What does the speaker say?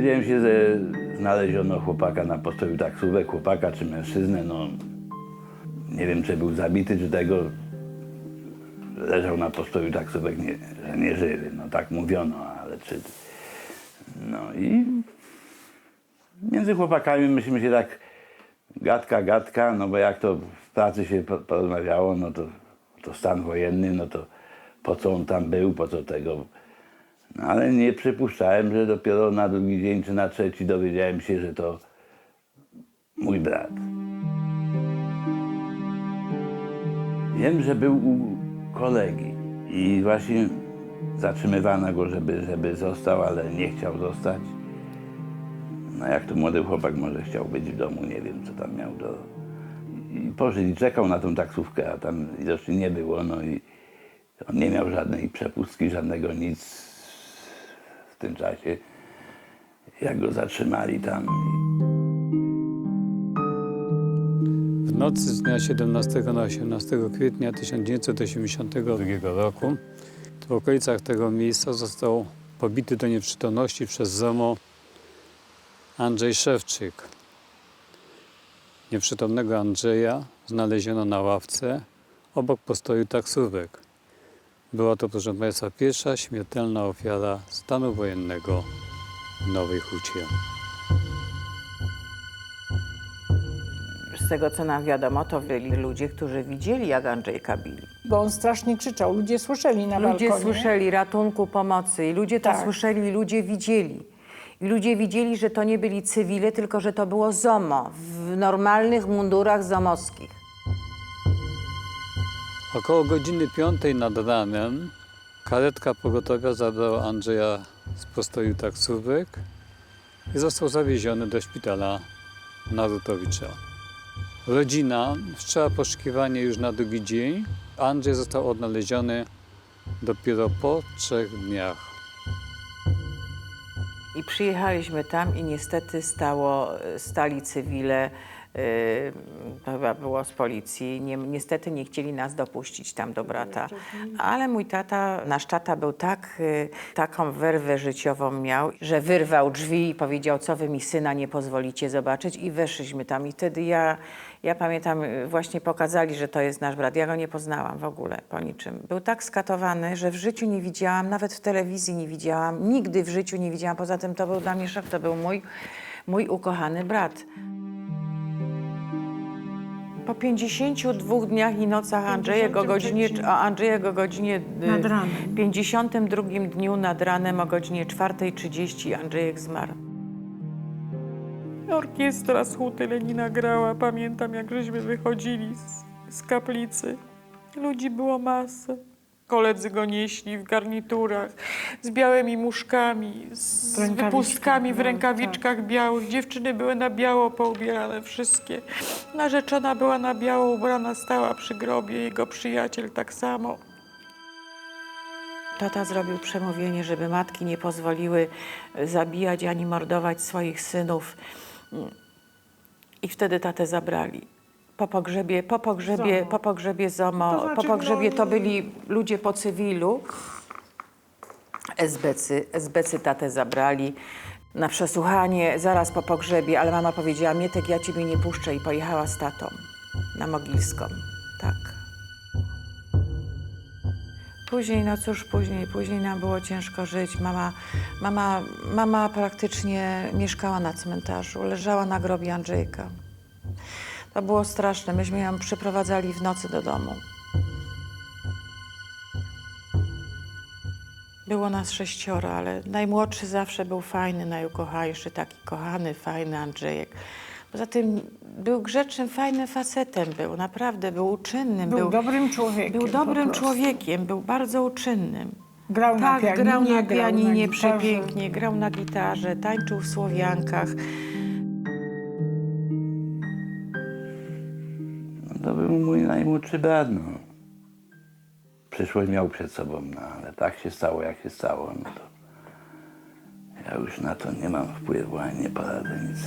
dowiedziałem się, że znaleziono chłopaka na postoju taksówek, chłopaka czy mężczyznę, no nie wiem, czy był zabity, czy tego leżał na postoju taksówek, nie, że nie żywy, no tak mówiono, ale czy... No i między chłopakami myśmy się tak gadka, gadka, no bo jak to w pracy się po- porozmawiało, no to, to stan wojenny, no to po co on tam był, po co tego. Ale nie przypuszczałem, że dopiero na drugi dzień czy na trzeci dowiedziałem się, że to mój brat. Wiem, że był u kolegi i właśnie zatrzymywano go, żeby, żeby został, ale nie chciał zostać. No jak to młody chłopak może chciał być w domu, nie wiem co tam miał do... I i czekał na tą taksówkę, a tam widocznie nie było, no i on nie miał żadnej przepustki, żadnego nic tym czasie. Jak go zatrzymali tam. W nocy z dnia 17 na 18 kwietnia 1982 roku w okolicach tego miejsca został pobity do nieprzytomności przez ZOMO Andrzej Szewczyk. Nieprzytomnego Andrzeja znaleziono na ławce obok postoju taksówek. Była to, proszę Państwa, pierwsza śmiertelna ofiara stanu wojennego w Nowej Hucie. Z tego, co nam wiadomo, to byli ludzie, którzy widzieli, jak Andrzejka bili. Bo on strasznie krzyczał, ludzie słyszeli na Ludzie balkonie. słyszeli ratunku, pomocy i ludzie to Tak. słyszeli i ludzie widzieli. I ludzie widzieli, że to nie byli cywile, tylko że to było ZOMO w normalnych mundurach zomowskich. Około godziny piątej nad ranem karetka pogotowia zabrała Andrzeja z postoju taksówek i został zawieziony do szpitala Narutowicza. Rodzina wszczęła poszukiwanie już na drugi dzień. Andrzej został odnaleziony dopiero po trzech dniach. I przyjechaliśmy tam i niestety stało, stali cywile, to chyba było z policji. Nie, niestety nie chcieli nas dopuścić tam do brata. Ale mój tata, nasz tata był tak, yy, taką werwę życiową miał, że wyrwał drzwi i powiedział, co wy mi syna nie pozwolicie zobaczyć i weszliśmy tam. I wtedy ja, ja pamiętam, yy, właśnie pokazali, że to jest nasz brat. Ja go nie poznałam w ogóle po niczym. Był tak skatowany, że w życiu nie widziałam, nawet w telewizji nie widziałam, nigdy w życiu nie widziałam. Poza tym to był dla mnie szok, to był mój, mój ukochany brat. Po 52 dniach i nocach Andrzejego godzinie, o Andrzejego godzinie y, Nad ranem. 52 dniu nad ranem o godzinie 4.30 Andrzejek zmarł. Orkiestra z Huty Lenina grała. Pamiętam, jak żeśmy wychodzili z, z kaplicy. Ludzi było masę. Koledzy go nieśli w garniturach, z białymi muszkami, z wypustkami w białych, rękawiczkach białych. Dziewczyny były na biało poubierane wszystkie. Narzeczona była na biało ubrana, stała przy grobie, jego przyjaciel tak samo. Tata zrobił przemówienie, żeby matki nie pozwoliły zabijać ani mordować swoich synów. I wtedy tatę zabrali. Po pogrzebie, po pogrzebie, ZOMO. po pogrzebie ZOMO, To znaczy po pogrzebie to no- byli ludzie po cywilu. SBcy, SBcy tatę zabrali na przesłuchanie zaraz po pogrzebie, ale mama powiedziała, Mietek, ja ciebie nie puszczę i pojechała z tatą na Mogilską. Tak. Później, no cóż, później, później nam było ciężko żyć. Mama, mama, mama praktycznie mieszkała na cmentarzu, leżała na grobie Andrzejka. To było straszne. Myśmy ją przyprowadzali w nocy do domu. Było nas sześcioro, ale najmłodszy zawsze był fajny, najukochańszy, taki kochany, fajny Andrzejek. Poza tym był grzecznym, fajnym facetem, był naprawdę, był uczynnym. Był dobrym człowiekiem, Był po dobrym prostu. człowiekiem, był bardzo uczynnym. Grał na Tak, pianinie, grał na pianinie przepięknie, grał na gitarze, tańczył w Słowiankach. To był mój najmłodszy brat, no. Przyszłość miał przed sobą, no ale tak się stało, jak się stało, no to ja już na to nie mam wpływu, ani nie poradzę nic.